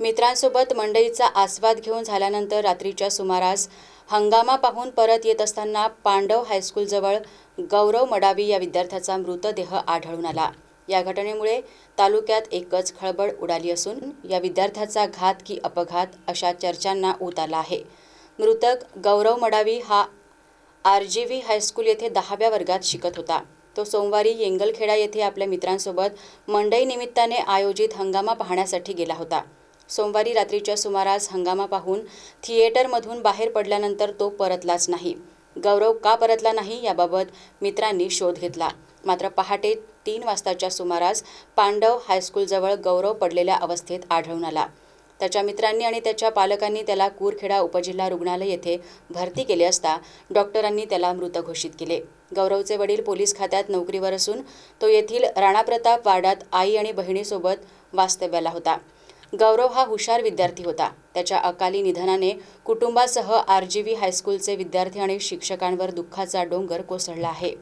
मित्रांसोबत मंडईचा आस्वाद घेऊन झाल्यानंतर रात्रीच्या सुमारास हंगामा पाहून परत येत असताना पांडव हायस्कूलजवळ गौरव मडावी या विद्यार्थ्याचा मृतदेह आढळून आला. या घटनेमुळे तालुक्यात एकच खळबळ उडाली असून या विद्यार्थ्याचा घात की अपघात अशा चर्चांना ऊत आला आहे. मृतक गौरव मडावी हा आर जी व्ही हायस्कूल येथे दहाव्या वर्गात शिकत होता. तो सोमवारी येंगलखेडा येथे आपल्या मित्रांसोबत मंडई निमित्ताने आयोजित हंगामा पाहण्यासाठी गेला होता. सोमवारी रात्रीच्या सुमारास हंगामा पाहून थिएटरमधून बाहेर पडल्यानंतर तो परतलाच नाही. गौरव का परतला नाही याबाबत मित्रांनी शोध घेतला. मात्र पहाटे तीन वाजताच्या सुमारास पांडव हायस्कूलजवळ गौरव पडलेल्या अवस्थेत आढळून आला. त्याच्या मित्रांनी आणि त्याच्या पालकांनी त्याला कुरखेडा उपजिल्हा रुग्णालय येथे भरती केले असता डॉक्टरांनी त्याला मृत घोषित केले. गौरवचे वडील पोलीस खात्यात नोकरीवर असून तो येथील राणाप्रताप वाडात आई आणि बहिणीसोबत वास्तव्याला होता. गौरव हा हुशार विद्यार्थी होता. त्याच्या अकाली निधनाने कुटुंबासह आर जी व्ही हायस्कूलचे विद्यार्थी आणि शिक्षकांवर दुःखाचा डोंगर कोसळला आहे.